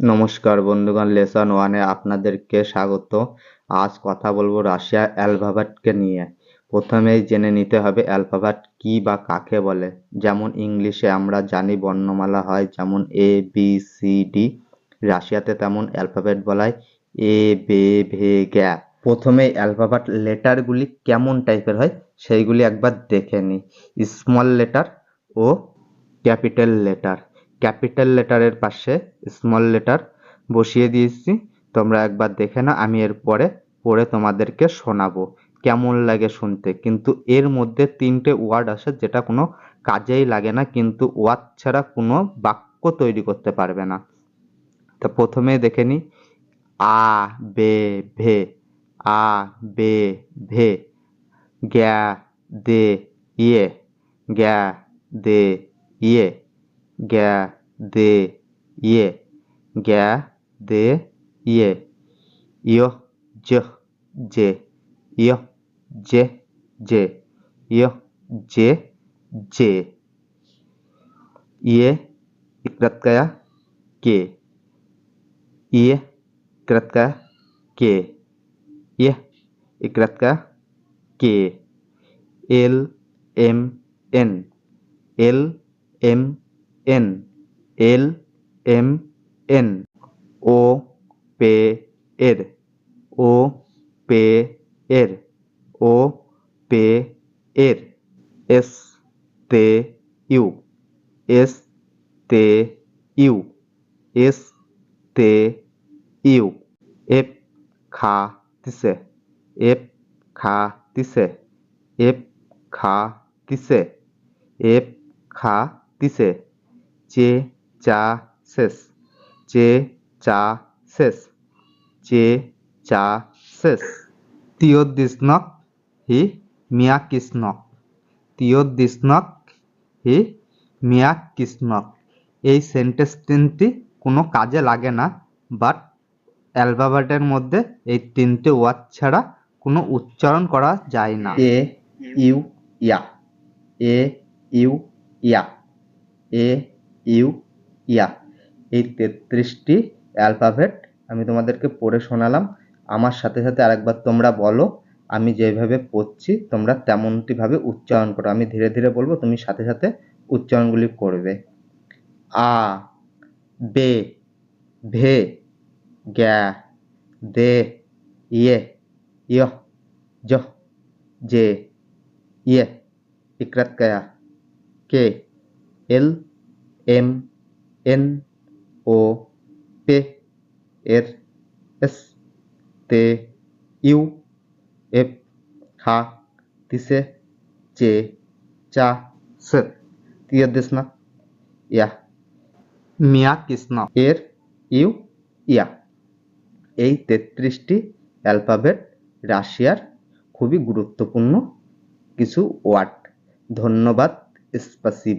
নমস্কার বন্ধুগণ লেসন ওয়ানে আপনাদেরকে স্বাগত। আজ কথা বলব রাশিয়া অ্যালফাবেটকে নিয়ে। প্রথমেই জেনে নিতে হবে অ্যালফাবেট কি বা কাকে বলে। যেমন ইংলিশে আমরা জানি বর্ণমালা হয় যেমন এ বি সি ডি রাশিয়াতে তেমন অ্যালফাবেট বলায় এ বে ভে গ্যা প্রথমে অ্যালফাবেট লেটারগুলি কেমন টাইপের হয় সেইগুলি একবার দেখে নিই। স্মল লেটার ও ক্যাপিটাল লেটার। ক্যাপিটাল লেটারের পাশে স্মল লেটার বসিয়ে দিয়েছি। তোমরা একবার দেখে না আমি এরপরে পড়ে তোমাদেরকে শোনাবো। কেমন লাগে শুনতে? কিন্তু এর মধ্যে তিনটে ওয়ার্ড আসে যেটা কোনো কাজেই লাগে না, কিন্তু ওয়ার্ড ছাড়া কোনো বাক্য তৈরি করতে পারবে না। তা প্রথমে দেখে নি, আ, বে, ভে, আ, বে, ভে, গ্যা, দে ইয়ে গ্যা, দে ইয়ে গ্যা de ye ga de ye yo j j yo j j yo j j ये कृतकया के ये कृतकया के ये कृतकया के। L M N, L M N. L, M, N, O, P, R, O, P, R, O, P, R, S, T, U, S, T, U, S, T, U, F, খা তিসে এফ, খা তিসে এফ, খা তিসে এফ, খা তিসে চে চা শেষ চে চা শেষ চে চা শেষ তিয়োদ্দিস্নক হি মিয়া কৃষ্ণক তিয়োদ্দিস্নক হি মিয়া কৃষ্ণক এই সেন্টেন্স তিনটি কোনো কাজে লাগে না, বাট অ্যালফাবেটের মধ্যে এই তিনটে ওয়ার্ড ছাড়া কোনো উচ্চারণ করা যায় না। এ ইউ ইয়া, এ ইউ ইয়া, এ ইউ ইয়া, এই তেত্রিশটি অ্যালফাবেট আমি তোমাদেরকে পড়ে শোনালাম। আমার সাথে সাথে আরেকবার তোমরা বলো, আমি যেভাবে পড়ছি, তোমরা তেমনটিভাবে উচ্চারণ করো। আমি ধীরে ধীরে বলব, তুমি সাথে সাথে উচ্চারণগুলি করবে। আ, বে, ভে, গ্যা, দে ইয়ে ইয় জ যে ইয়ে ইকরাত কয়া কে, L, M N, O, P, R, S, T, U, F তিসে, চে, চা, স তিয়ার দিস না, ইয়া। মিয়া কৃষ্ণ। এর, ইউ, ইয়া। এই তেত্রিশটি অ্যালফাবেট রাশিয়ার খুবই গুরুত্বপূর্ণ কিছু ওয়ার্ড। ধন্যবাদ, স্পাসিবা।